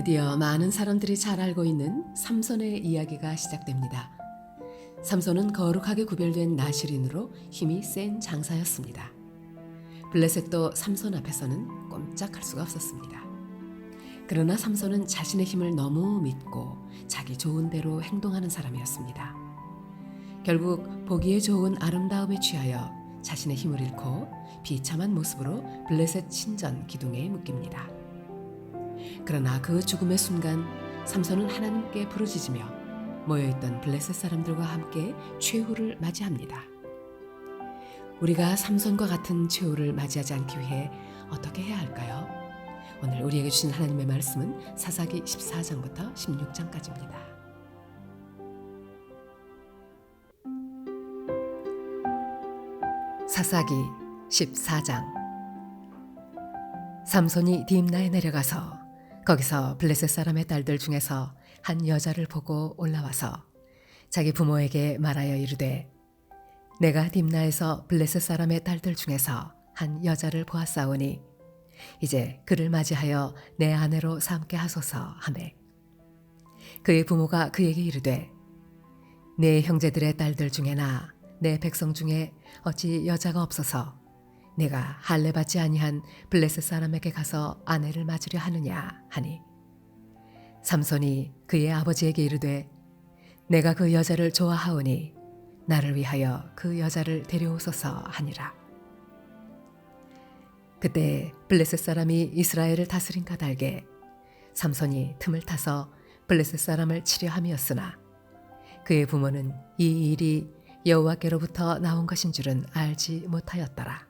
드디어 많은 사람들이 잘 알고 있는 삼손의 이야기가 시작됩니다. 삼손은 거룩하게 구별된 나시린으로 힘이 센 장사였습니다. 블레셋도 삼손 앞에서는 꼼짝할 수가 없었습니다. 그러나 삼손은 자신의 힘을 너무 믿고 자기 좋은 대로 행동하는 사람이었습니다. 결국 보기에 좋은 아름다움에 취하여 자신의 힘을 잃고 비참한 모습으로 블레셋 신전 기둥에 묶입니다. 그러나 그 죽음의 순간 삼손은 하나님께 부르짖으며 모여있던 블레셋 사람들과 함께 최후를 맞이합니다. 우리가 삼손과 같은 최후를 맞이하지 않기 위해 어떻게 해야 할까요? 오늘 우리에게 주신 하나님의 말씀은 사사기 14장부터 16장까지입니다. 사사기 14장 삼손이 딥나에 내려가서 거기서 블레셋 사람의 딸들 중에서 한 여자를 보고 올라와서 자기 부모에게 말하여 이르되 내가 딥나에서 블레셋 사람의 딸들 중에서 한 여자를 보았사오니 이제 그를 맞이하여 내 아내로 삼게 하소서 하매. 그의 부모가 그에게 이르되 내 형제들의 딸들 중에나 내 백성 중에 어찌 여자가 없어서 내가 할례 받지 아니한 블레셋 사람에게 가서 아내를 맞으려 하느냐 하니 삼손이 그의 아버지에게 이르되 내가 그 여자를 좋아하오니 나를 위하여 그 여자를 데려오소서 하니라 그때 블레셋 사람이 이스라엘을 다스린 까닭에 삼손이 틈을 타서 블레셋 사람을 치려 함이었으나 그의 부모는 이 일이 여호와께로부터 나온 것인 줄은 알지 못하였더라.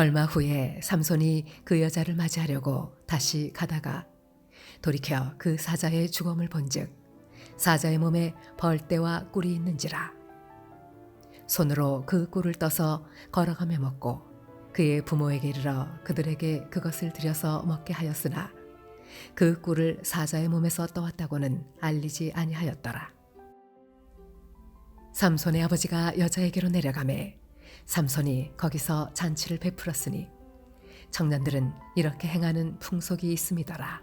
얼마 후에 삼손이 그 여자를 맞이하려고 다시 가다가 돌이켜 그 사자의 죽음을 본즉 사자의 몸에 벌떼와 꿀이 있는지라 손으로 그 꿀을 떠서 걸어가며 먹고 그의 부모에게 이르러 그들에게 그것을 들여서 먹게 하였으나 그 꿀을 사자의 몸에서 떠왔다고는 알리지 아니하였더라. 삼손의 아버지가 여자에게로 내려가매 삼손이 거기서 잔치를 베풀었으니 청년들은 이렇게 행하는 풍속이 있음이더라.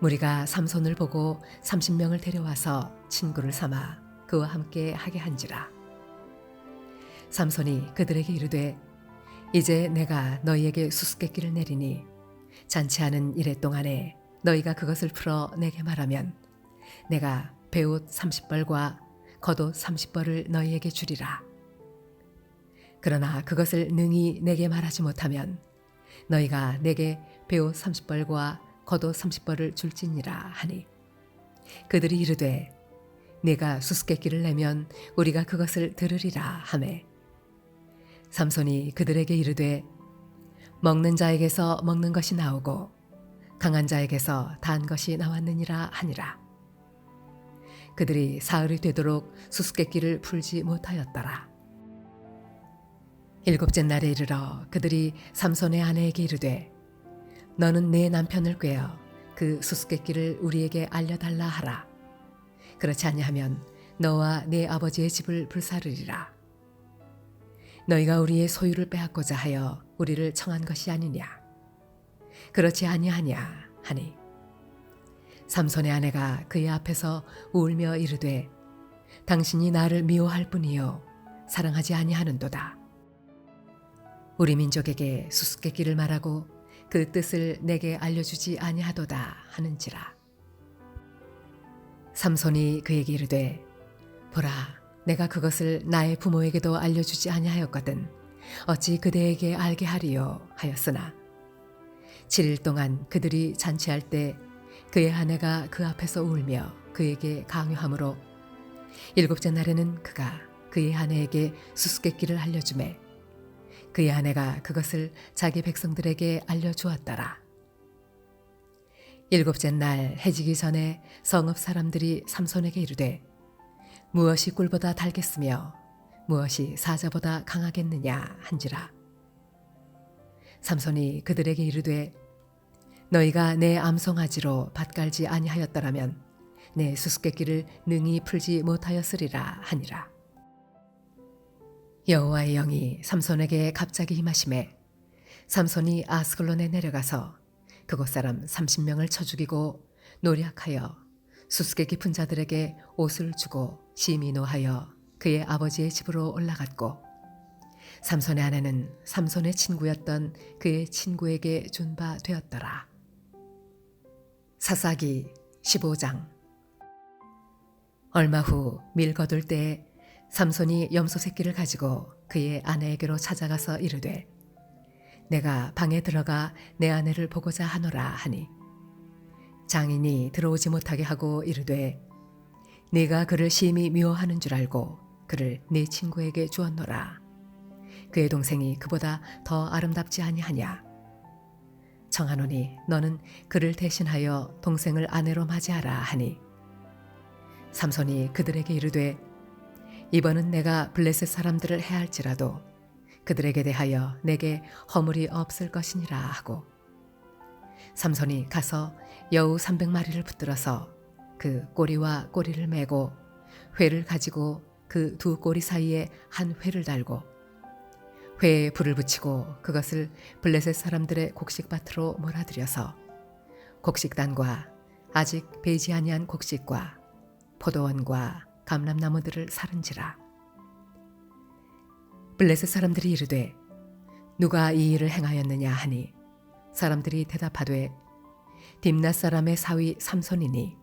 무리가 삼손을 보고 삼십 명을 데려와서 친구를 삼아 그와 함께 하게 한지라. 삼손이 그들에게 이르되 이제 내가 너희에게 수수께끼를 내리니 잔치하는 이래 동안에 너희가 그것을 풀어 내게 말하면 내가 배옷 30벌과 겉옷 30벌을 너희에게 주리라. 그러나 그것을 능히 내게 말하지 못하면 너희가 내게 배옷 30벌과 겉옷 30벌을 줄지니라 하니 그들이 이르되 내가 수수께끼를 내면 우리가 그것을 들으리라 하매. 삼손이 그들에게 이르되 먹는 자에게서 먹는 것이 나오고 강한 자에게서 단 것이 나왔느니라 하니라. 그들이 사흘이 되도록 수수께끼를 풀지 못하였더라 일곱째 날에 이르러 그들이 삼손의 아내에게 이르되 너는 내 남편을 꾀어 그 수수께끼를 우리에게 알려달라 하라. 그렇지 아니하면 너와 내 아버지의 집을 불사르리라. 너희가 우리의 소유를 빼앗고자 하여 우리를 청한 것이 아니냐? 그렇지 아니하냐? 하니 삼손의 아내가 그의 앞에서 울며 이르되 당신이 나를 미워할 뿐이요 사랑하지 아니하는도다 우리 민족에게 수수께끼를 말하고 그 뜻을 내게 알려주지 아니하도다 하는지라. 삼손이 그에게 이르되 보라 내가 그것을 나의 부모에게도 알려주지 아니하였거든 어찌 그대에게 알게 하리요 하였으나. 7일 동안 그들이 잔치할 때 그의 아내가 그 앞에서 울며 그에게 강요하므로 일곱째 날에는 그가 그의 아내에게 수수께끼를 알려주매 그의 아내가 그것을 자기 백성들에게 알려주었더라. 일곱째 날 해지기 전에 성읍 사람들이 삼손에게 이르되 무엇이 꿀보다 달겠으며 무엇이 사자보다 강하겠느냐 한지라. 삼손이 그들에게 이르되 너희가 내 암송아지로 밭갈지 아니하였더라면 내 수수께끼를 능히 풀지 못하였으리라 하니라. 여호와의 영이 삼손에게 갑자기 임하심에 삼손이 아스글론에 내려가서 그곳 사람 30명을 쳐 죽이고 노력하여 수수께 깊은 자들에게 옷을 주고 심히 노하여 그의 아버지의 집으로 올라갔고 삼손의 아내는 삼손의 친구였던 그의 친구에게 준 바 되었더라. 사사기 15장 얼마 후 밀 거둘 때에 삼손이 염소 새끼를 가지고 그의 아내에게로 찾아가서 이르되 내가 방에 들어가 내 아내를 보고자 하노라 하니 장인이 들어오지 못하게 하고 이르되 네가 그를 심히 미워하는 줄 알고 그를 네 친구에게 주었노라. 그의 동생이 그보다 더 아름답지 아니하냐? 청하노니 너는 그를 대신하여 동생을 아내로 맞이하라 하니 삼손이 그들에게 이르되 이번은 내가 블레셋 사람들을 해할지라도 그들에게 대하여 내게 허물이 없을 것이니라 하고 삼손이 가서 여우 300마리를 붙들어서 그 꼬리와 꼬리를 메고 회를 가지고 그 두 꼬리 사이에 한 회를 달고 회에 불을 붙이고 그것을 블레셋 사람들의 곡식밭으로 몰아들여서 곡식단과 아직 배지 아니한 곡식과 포도원과 감람나무들을 사른지라 블레셋 사람들이 이르되 누가 이 일을 행하였느냐 하니 사람들이 대답하되 딥낫 사람의 사위 삼손이니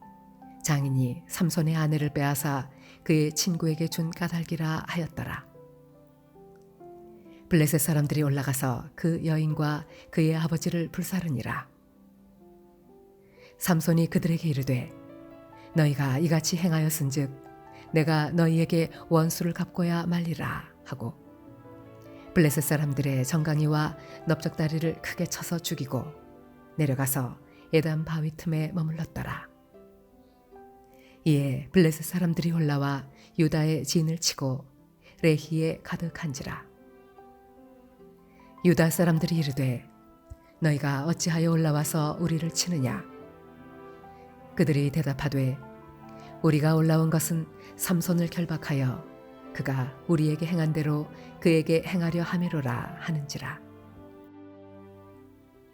장인이 삼손의 아내를 빼앗아 그의 친구에게 준 까닭이라 하였더라. 블레셋 사람들이 올라가서 그 여인과 그의 아버지를 불사르니라. 삼손이 그들에게 이르되 너희가 이같이 행하였은즉 내가 너희에게 원수를 갚고야 말리라 하고 블레셋 사람들의 정강이와 넓적다리를 크게 쳐서 죽이고 내려가서 예단 바위 틈에 머물렀더라. 이에 블레셋 사람들이 올라와 유다의 진을 치고 레히에 가득한지라. 유다 사람들이 이르되 너희가 어찌하여 올라와서 우리를 치느냐? 그들이 대답하되 우리가 올라온 것은 삼손을 결박하여 그가 우리에게 행한 대로 그에게 행하려 함이로라 하는지라.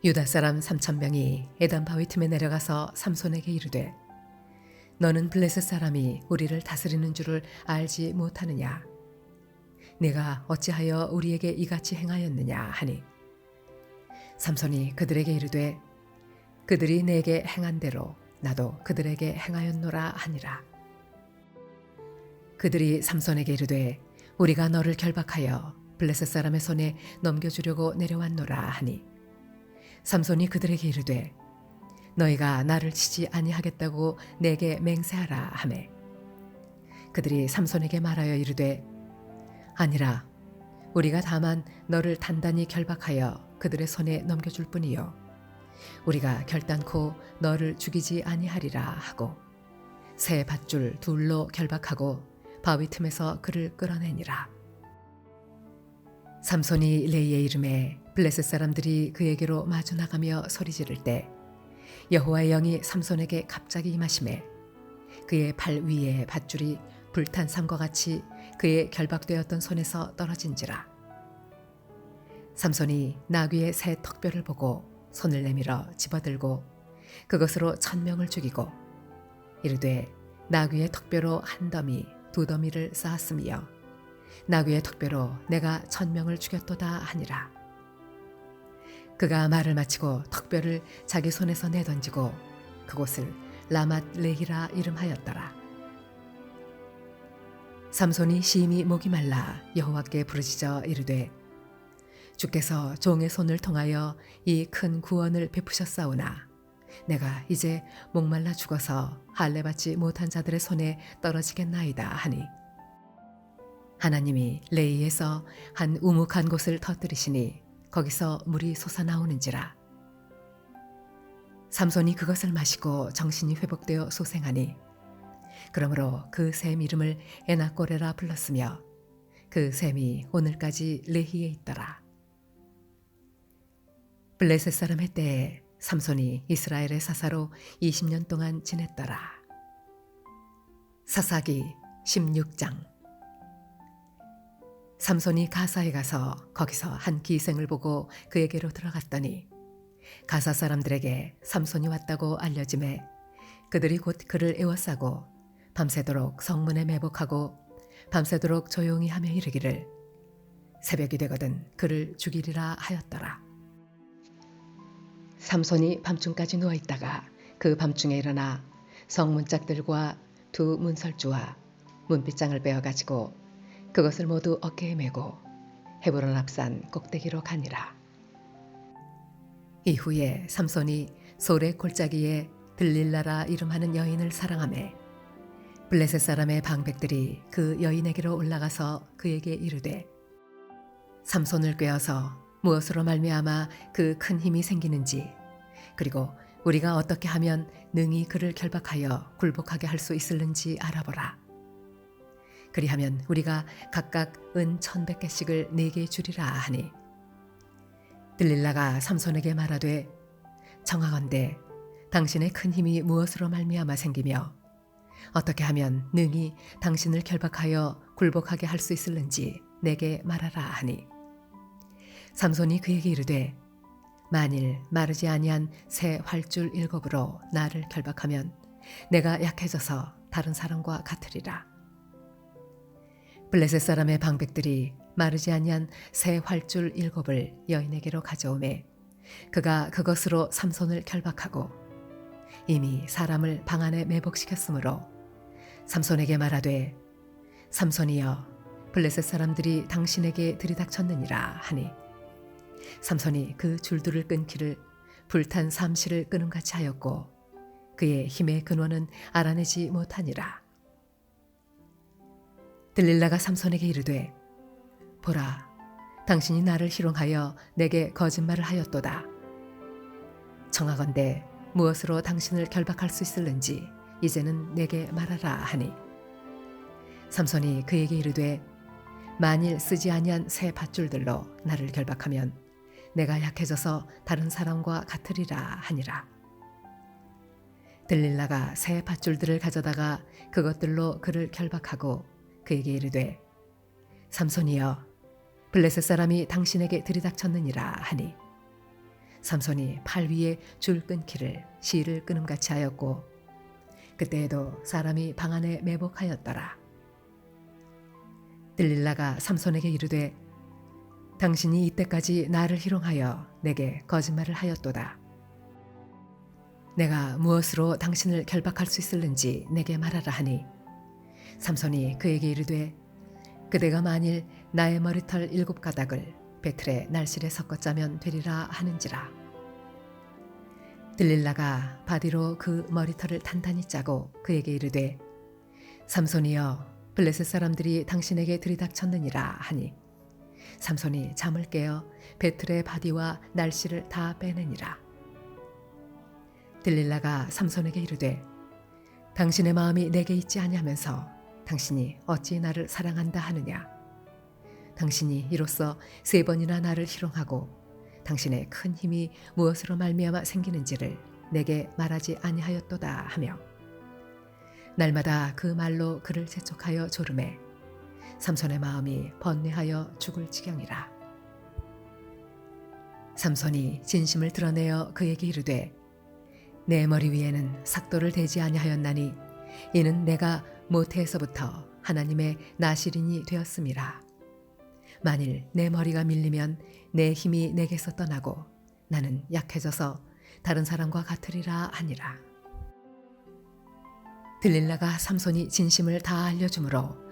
유다 사람 삼천 명이 에단 바위 틈에 내려가서 삼손에게 이르되 너는 블레셋 사람이 우리를 다스리는 줄을 알지 못하느냐? 내가 어찌하여 우리에게 이같이 행하였느냐 하니 삼손이 그들에게 이르되 그들이 내게 행한 대로 나도 그들에게 행하였노라 하니라. 그들이 삼손에게 이르되 우리가 너를 결박하여 블레셋 사람의 손에 넘겨주려고 내려왔노라 하니. 삼손이 그들에게 이르되 너희가 나를 치지 아니하겠다고 내게 맹세하라 하매. 그들이 삼손에게 말하여 이르되 아니라 우리가 다만 너를 단단히 결박하여 그들의 손에 넘겨줄 뿐이요 우리가 결단코 너를 죽이지 아니하리라 하고 새 밧줄 둘로 결박하고 바위 틈에서 그를 끌어내니라. 삼손이 레이의 이름에 블레셋 사람들이 그에게로 마주 나가며 소리 지를 때 여호와의 영이 삼손에게 갑자기 임하심에 그의 팔 위에 밧줄이 불탄 삼과 같이 그의 결박되었던 손에서 떨어진지라. 삼손이 나귀의 새 턱뼈를 보고 손을 내밀어 집어들고 그것으로 천 명을 죽이고 이르되 나귀의 턱뼈로 한 더미 두 더미를 쌓았으며 나귀의 턱뼈로 내가 천 명을 죽였도다 하니라. 그가 말을 마치고 턱뼈를 자기 손에서 내던지고 그곳을 라맛 레히라 이름하였더라. 삼손이 심히 목이 말라 여호와께 부르짖어 이르되 주께서 종의 손을 통하여 이 큰 구원을 베푸셨사오나 내가 이제 목말라 죽어서 할례 받지 못한 자들의 손에 떨어지겠나이다 하니 하나님이 레이에서 한 우묵한 곳을 터뜨리시니 거기서 물이 솟아나오는지라. 삼손이 그것을 마시고 정신이 회복되어 소생하니 그러므로 그 샘 이름을 에나꼬레라 불렀으며 그 샘이 오늘까지 레히에 있더라. 블레셋 사람의 때에 삼손이 이스라엘의 사사로 20년 동안 지냈더라. 사사기 16장 삼손이 가사에 가서 거기서 한 기생을 보고 그에게로 들어갔더니 가사 사람들에게 삼손이 왔다고 알려짐에 그들이 곧 그를 에워싸고 밤새도록 성문에 매복하고 밤새도록 조용히 하며 이르기를 새벽이 되거든 그를 죽이리라 하였더라. 삼손이 밤중까지 누워 있다가 그 밤중에 일어나 성문짝들과 두 문설주와 문빗장을 빼어 가지고 그것을 모두 어깨에 메고 헤브론 앞산 꼭대기로 가니라. 이후에 삼손이 소래 골짜기에 들릴라라 이름하는 여인을 사랑하매 블레셋 사람의 방백들이 그 여인에게로 올라가서 그에게 이르되 삼손을 꿰어서 무엇으로 말미암아 그 큰 힘이 생기는지 그리고 우리가 어떻게 하면 능히 그를 결박하여 굴복하게 할 수 있을는지 알아보라. 그리하면 우리가 각각 은 천백 개씩을 네게 주리라 하니 들릴라가 삼손에게 말하되 정하건대 당신의 큰 힘이 무엇으로 말미암아 생기며 어떻게 하면 능히 당신을 결박하여 굴복하게 할 수 있을는지 내게 말하라 하니 삼손이 그에게 이르되 만일 마르지 아니한 새 활줄 일곱으로 나를 결박하면 내가 약해져서 다른 사람과 같으리라. 블레셋 사람의 방백들이 마르지 아니한 새 활줄 일곱을 여인에게로 가져오매 그가 그것으로 삼손을 결박하고 이미 사람을 방 안에 매복시켰으므로 삼손에게 말하되 삼손이여 블레셋 사람들이 당신에게 들이닥쳤느니라 하니 삼손이 그 줄들을 끊기를 불탄 삼시를 끊음같이 하였고 그의 힘의 근원은 알아내지 못하니라. 들릴라가 삼손에게 이르되 보라 당신이 나를 희롱하여 내게 거짓말을 하였도다. 청하건대 무엇으로 당신을 결박할 수 있을는지 이제는 내게 말하라 하니 삼손이 그에게 이르되 만일 쓰지 아니한 새 밧줄들로 나를 결박하면 내가 약해져서 다른 사람과 같으리라 하니라. 들릴라가 새 밧줄들을 가져다가 그것들로 그를 결박하고 그에게 이르되 삼손이여 블레셋 사람이 당신에게 들이닥쳤느니라 하니 삼손이 팔 위에 줄 끊기를 실을 끊음같이 하였고 그때에도 사람이 방 안에 매복하였더라. 들릴라가 삼손에게 이르되 당신이 이때까지 나를 희롱하여 내게 거짓말을 하였도다. 내가 무엇으로 당신을 결박할 수 있을는지 내게 말하라 하니 삼손이 그에게 이르되 그대가 만일 나의 머리털 일곱 가닥을 배틀에 날실에 섞어 짜면 되리라 하는지라 들릴라가 바디로 그 머리털을 단단히 짜고 그에게 이르되 삼손이여 블레셋 사람들이 당신에게 들이닥쳤느니라 하니 삼손이 잠을 깨어 베틀의 바디와 날씨를 다 빼내니라. 들릴라가 삼손에게 이르되 당신의 마음이 내게 있지 아니하면서 당신이 어찌 나를 사랑한다 하느냐 당신이 이로써 세 번이나 나를 희롱하고 당신의 큰 힘이 무엇으로 말미암아 생기는지를 내게 말하지 아니하였도다 하며 날마다 그 말로 그를 재촉하여 조름해 삼손의 마음이 번뇌하여 죽을 지경이라. 삼손이 진심을 드러내어 그에게 이르되 내 머리 위에는 삭도를 대지 아니하였나니 이는 내가 모태에서부터 하나님의 나시린이 되었음이라. 만일 내 머리가 밀리면 내 힘이 내게서 떠나고 나는 약해져서 다른 사람과 같으리라 하니라. 들릴라가 삼손이 진심을 다 알려주므로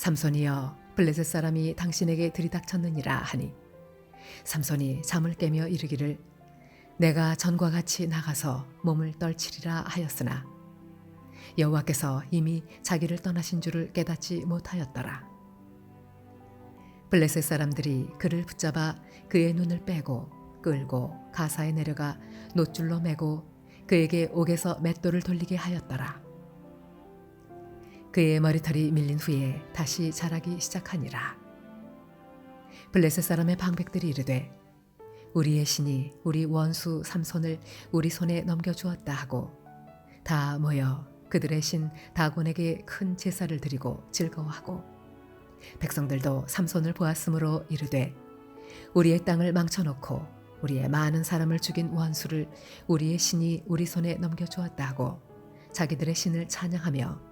삼손이여 블레셋 사람이 당신에게 들이닥쳤느니라 하니 삼손이 잠을 깨며 이르기를 내가 전과 같이 나가서 몸을 떨치리라 하였으나 여호와께서 이미 자기를 떠나신 줄을 깨닫지 못하였더라. 블레셋 사람들이 그를 붙잡아 그의 눈을 빼고 끌고 가사에 내려가 노줄로 매고 그에게 옥에서 맷돌을 돌리게 하였더라. 그의 머리털이 밀린 후에 다시 자라기 시작하니라. 블레셋 사람의 방백들이 이르되 우리의 신이 우리 원수 삼손을 우리 손에 넘겨주었다 하고 다 모여 그들의 신 다곤에게 큰 제사를 드리고 즐거워하고 백성들도 삼손을 보았으므로 이르되 우리의 땅을 망쳐놓고 우리의 많은 사람을 죽인 원수를 우리의 신이 우리 손에 넘겨주었다 하고 자기들의 신을 찬양하며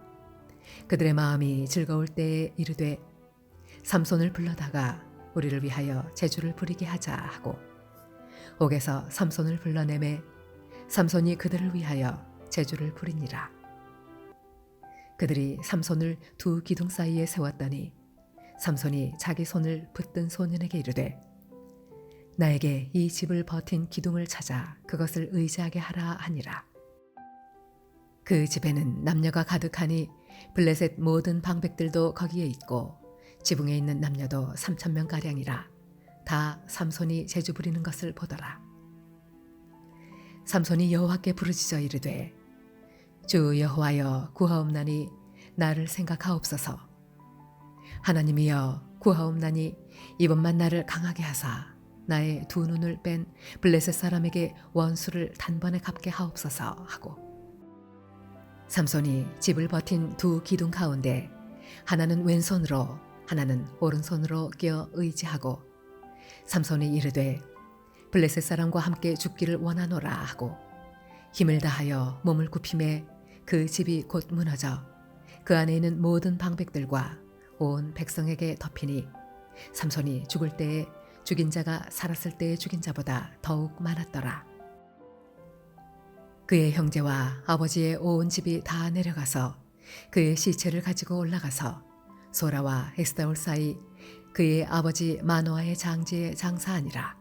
그들의 마음이 즐거울 때에 이르되 삼손을 불러다가 우리를 위하여 제주를 부리게 하자 하고 옥에서 삼손을 불러내매 삼손이 그들을 위하여 제주를 부리니라. 그들이 삼손을 두 기둥 사이에 세웠더니 삼손이 자기 손을 붙든 소년에게 이르되 나에게 이 집을 버틴 기둥을 찾아 그것을 의지하게 하라 하니라. 그 집에는 남녀가 가득하니 블레셋 모든 방백들도 거기에 있고 지붕에 있는 남녀도 삼천 명 가량이라 다 삼손이 제주 부리는 것을 보더라. 삼손이 여호와께 부르짖어 이르되 주 여호와여 구하옵나니 나를 생각하옵소서. 하나님이여 구하옵나니 이번만 나를 강하게 하사 나의 두 눈을 뺀 블레셋 사람에게 원수를 단번에 갚게 하옵소서 하고 삼손이 집을 버틴 두 기둥 가운데 하나는 왼손으로 하나는 오른손으로 끼어 의지하고 삼손이 이르되 블레셋 사람과 함께 죽기를 원하노라 하고 힘을 다하여 몸을 굽힘에 그 집이 곧 무너져 그 안에 있는 모든 방백들과 온 백성에게 덮이니 삼손이 죽을 때에 죽인 자가 살았을 때에 죽인 자보다 더욱 많았더라. 그의 형제와 아버지의 온 집이 다 내려가서 그의 시체를 가지고 올라가서 소라와 에스다올 사이 그의 아버지 마노아의 장지에 장사하니라.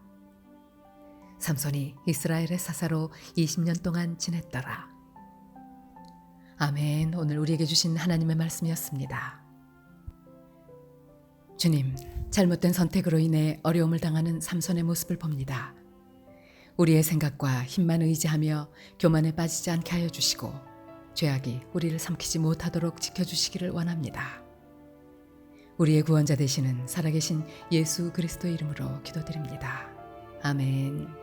삼손이 이스라엘의 사사로 20년 동안 지냈더라. 아멘. 오늘 우리에게 주신 하나님의 말씀이었습니다. 주님, 잘못된 선택으로 인해 어려움을 당하는 삼손의 모습을 봅니다. 우리의 생각과 힘만 의지하며 교만에 빠지지 않게 하여 주시고 죄악이 우리를 삼키지 못하도록 지켜주시기를 원합니다. 우리의 구원자 되시는 살아계신 예수 그리스도 이름으로 기도드립니다. 아멘.